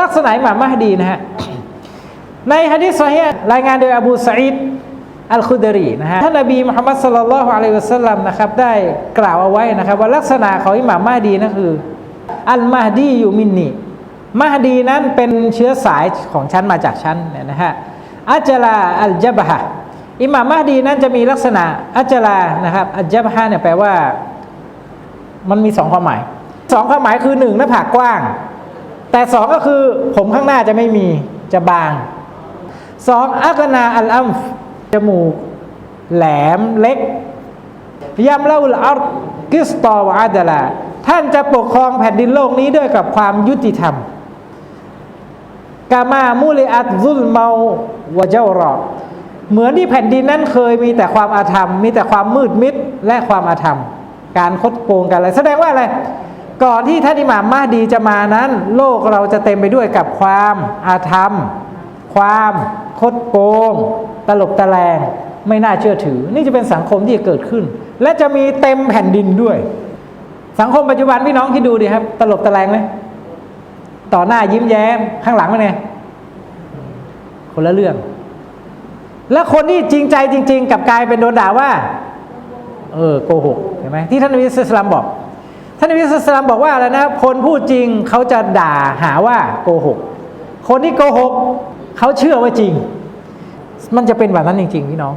ลักษณะอิหม่ามมหดีนะฮะในฮะดิษซอฮีรายงานโดยอบูสะอีดอัลคุดรีนะฮะท่านนบีมุฮัมมัดสลลัลลอฮุอะลัยฮิวะสัลลัมนะครับได้กล่าวเอาไว้นะครับ ว่าลักษณะของอิหม่ามมหดีนั่นคือ อัลมาดีอยู่มินนีมหดีนั้นเป็นเชื้อสายของฉันมาจากฉันเนี่ยนะฮะอัจลาอัลจับฮะอิหม่ามมหดีนั้นจะมีลักษณะอัจลานะครับอัลจับฮะเนี่ยแปลว่า มันมีสองความหมายสองความหมายคือหนึ่งหน้าผากกว้าง แต่สองก็คือผมข้างหน้าจะไม่มีจะบางสองอักนาอัลอัมจมูก แหลมเล็กยัมลาอุลอัรกิสตอวะอาดลาท่านจะปกครองแผ่นดินโลกนี้ด้วยกับความยุติธรรมกามามุลิอัตซุลเมาวะเจ้ารอเหมือนที่แผ่นดินนั้นเคยมีแต่ความอาธรรม มีแต่ความมืดมิดและความอาธรรม การคดโกงกันอะไรแสดงว่าอะไร ก่อนที่ท่านอิหม่ามมาดีจะมานั้น โลกเราจะเต็มไปด้วยกับความอาธรรม ความคดโกงตลบตะแลงไม่น่าเชื่อถือ นี่จะเป็นสังคมที่จะเกิดขึ้น และจะมีเต็มแผ่นดินด้วย สังคมปัจจุบันพี่น้องที่ดูดิครับ ตลบตะแลงไหมต่อหน้ายิ้มแย้มข้างหลังเป็นไงคนละเรื่อง แล้วคนที่จริงใจจริง ๆ กับกลายเป็นโดนด่าว่า เออโกหกเห็นไหมที่ท่านนบีสุลานบอกานนบีสุลตามบอกว่าอะไรนะ คนพูดจริงเขาจะด่าหาว่าโกหก คนที่โกหกเขาเชื่อว่าจริง มันจะเป็นแบบนั้นจริงๆพี่น้อง